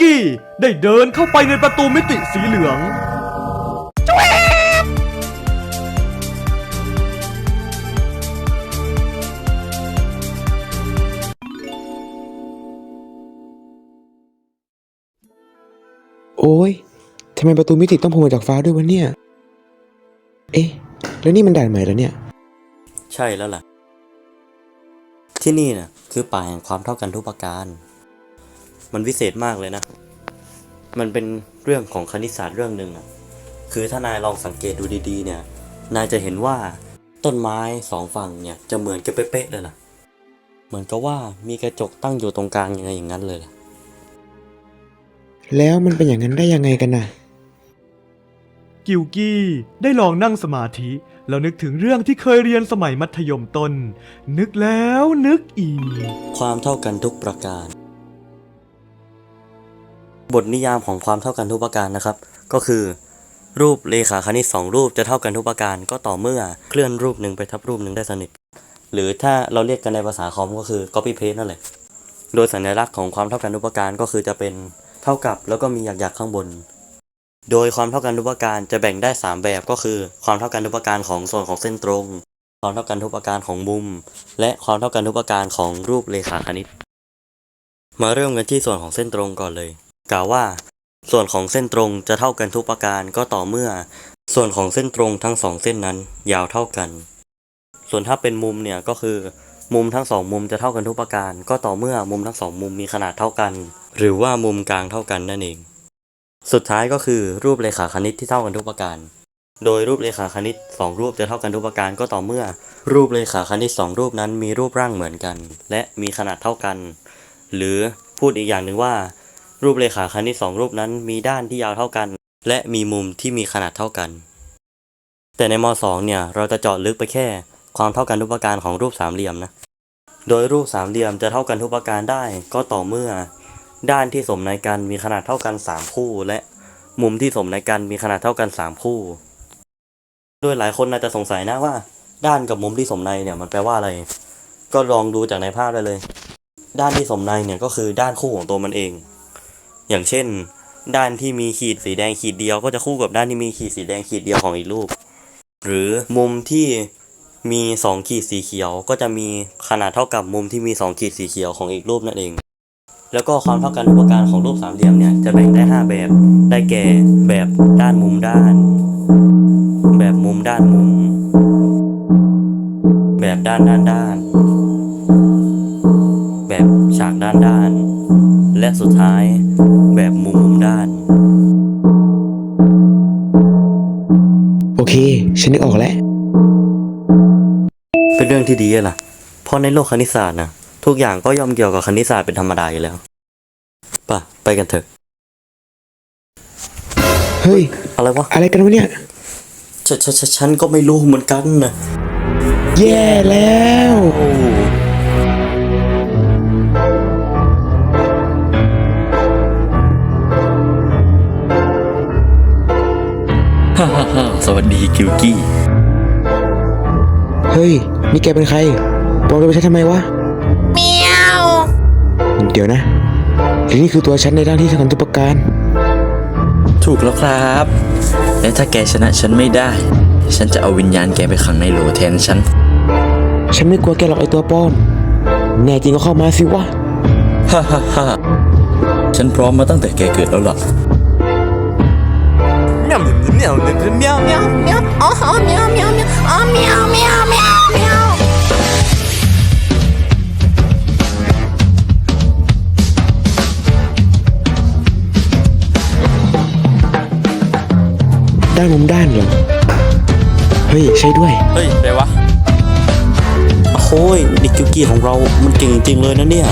กี้ได้เดินเข้าไปในประตูมิติสีเหลืองโอ้ยทำไมประตูมิติต้องโผล่มาจากฟ้าด้วยวะเนี่ย เอ๊ะ แล้วนี่มันด่านใหม่แล้วเนี่ย ใช่แล้วล่ะ ที่นี่น่ะคือป่าแห่งความเท่ากันทุกประการ มันวิเศษมากเลยนะ มันเป็นเรื่องของคณิตศาสตร์เรื่องหนึ่งอะคือถ้านายลองสังเกตดูดีๆ เนี่ย นายจะเห็นว่าต้นไม้สองฝั่งเนี่ยจะเหมือนกันเป๊ะๆเลยล่ะเหมือนกับว่ามีกระจกตั้งอยู่ตรงกลางยังไงอย่างนั้นเลยล่ะแล้วมันเป็นอย่างนั้นได้ยังไงกันน่ะกิวกี้ได้ลองนั่งสมาธิ แล้วนึกถึงเรื่องที่เคยเรียนสมัยมัธยมต้น นึกแล้วนึกอีก ความเท่ากันทุกประการ บทนิยามของความเท่ากันทุกประการนะครับ ก็คือ รูปเลขาคณิตสองรูปจะเท่ากันทุกประการ ก็ต่อเมื่อเคลื่อนรูปหนึ่งไปทับรูปหนึ่งได้สนิท หรือถ้าเราเรียกกันในภาษาคอมก็คือ copy paste นั่นแหละ โดยสัญลักษณ์ของความเท่ากันทุกประการก็คือจะเป็นเท่ากับแล้วก็มีหยักๆข้างบน โดยความเท่ากันทุกประการจะแบ่งได้ 3 แบบก็คือ ความเท่ากันทุกประการของส่วนของเส้นตรง ความเท่ากันทุกประการของมุม และความเท่ากันทุกประการของรูปเลขาคณิต มาเริ่มกันที่ส่วนของเส้นตรงก่อนเลย กล่าวว่า ส่วนของเส้นตรงจะเท่ากันทุกประการก็ต่อเมื่อ ส่วนของเส้นตรงทั้งสองเส้นนั้น ยาวเท่ากัน ส่วนถ้าเป็นมุมเนี่ยก็คือ มุมทั้งสองมุมจะเท่ากันทุกประการ ก็ต่อเมื่อมุมทั้งสองมุมมีขนาดเท่ากัน หรือว่ามุมกลางเท่ากันนั่นเอง สุดท้ายก็คือรูปเลขาคณิตที่เท่ากันทุกประการโดยรูปเลขาคณิตสองรูปจะเท่ากันทุกประการก็ต่อเมื่อ รูปเลขาคณิตสองรูปนั้นมีรูปร่างเหมือนกัน และมีขนาดเท่ากัน หรือพูดอีกอย่างหนึ่งว่า รูปเลขาคณิตสองรูปนั้นมีด้านที่ยาวเท่ากัน และมีมุมที่มีขนาดเท่ากัน แต่ในม .2 เนี่ยเราจะเจาะลึกไปแค่ ความเท่ากันทุกประการของรูปสามเหลี่ยมนะ โดยรูปสามเหลี่ยมจะเท่ากันทุกประการได้ ก็ต่อเมื่อ ด้านที่สมในกันมีขนาดเท่ากัน 3 คู่ และมุมที่สมในกันมีขนาดเท่ากัน 3 คู่ โดยหลายคนอาจจะสงสัยนะว่า ด้านกับมุมที่สมในเนี่ยมันแปลว่าอะไร ก็ลองดูจากในภาพได้เลย ด้านที่สมในเนี่ยก็คือด้านคู่ของตัวมันเอง อย่างเช่น ด้านที่มีขีดสีแดงขีดเดียวก็จะคู่กับด้านที่มีขีดสีแดงขีดเดียวของอีกรูป หรือมุมที่มีสองขีดสีเขียวก็จะมีขนาดเท่ากับมุมที่มีสองขีดสีเขียวของอีกรูปนั่นเอง แล้วก็ความเท่ากันทุปการของรูปสามเหลี่ยมเนี่ยจะแบ่งได้ 5 แบบ ได้แก่แบบด้านมุมด้าน แบบมุมด้านมุม แบบด้านด้านด้าน แบบฉากด้านด้าน และสุดท้าย แบบมุมมุมด้าน โอเค ฉันนึกออกแล้ว เป็นเรื่องที่ดีอะล่ะ เพราะในโลกคณิตศาสตร์นะทุกอย่างก็ย่อมเกี่ยวกับคณิตศาสตร์เป็นธรรมดาอยู่แล้วป่ะไปกันเถอะ เฮ้ย อะไรวะ อะไรกันวะเนี่ยฉนฉนฉนฉันก็ไม่รู้เหมือนกันนะแย่แล้ว ฮ่าฮ่าสวัสดีกิวกี้ เฮ้ย นี่แกเป็นใครปลอมเราไปใช้ทำไมวะ เมียว เดี๋ยวนะหรือนี่คือตัวฉันในด้านที่สำคัญทุกประการ ถูกแล้วครับ และถ้าแกชนะฉันไม่ได้ ฉันจะเอาวิญญาณแกไปขังในโหลแทนฉัน ฉันไม่กลัวแกหรอกไอตัวปลอมแน่จริงก็เข้ามาสิวะ ฮ่าฮ่าฮ่าฉันพร้อมมาตั้งแต่แกเกิดแล้วล่ะ เมียวเมียวเมีด้านมุมด้านเหรอ เฮ้ย ใช่ด้วย เฮ้ยอะไรวะโอ้ยเด็กกิวกี้ของเรา มันเก่งจริงเลยนะเนี่ย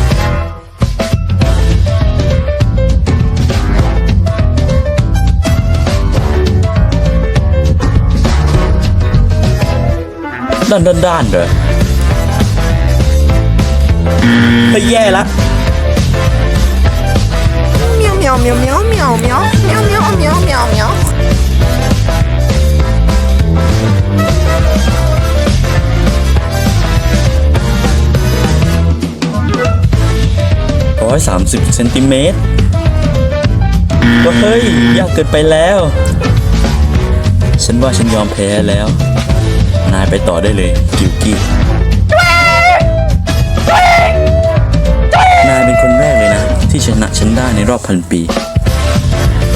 ด้านด้านด้านเหรอไปแย่แล้วเมียวเมียวเมียวเมียวเมียวเมียวเมียวเมียวเมียวเมียวร้อยสามสิบเซนติเมตรก็เฮ้ย ยากเกินไปแล้ว ฉันว่าฉันยอมแพ้แล้ว นายไปต่อได้เลยกิวกี้นายเป็นคนแรกเลยนะ ที่ชนะฉันได้ในรอบพันปี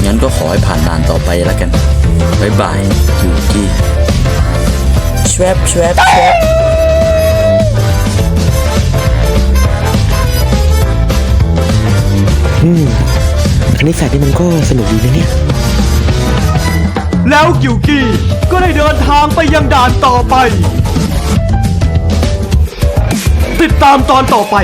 งั้นก็ขอให้ผ่านด่านต่อไปแล้วกันบายบายกิวกี้ชวบชวบชวบอืมคณิตศาสตร์นี่มันก็สนุกดีนะเนี่ย แล้วกิวกี้ ก็ได้เดินทางไปยังด่านต่อไป ติดตามตอนต่อไป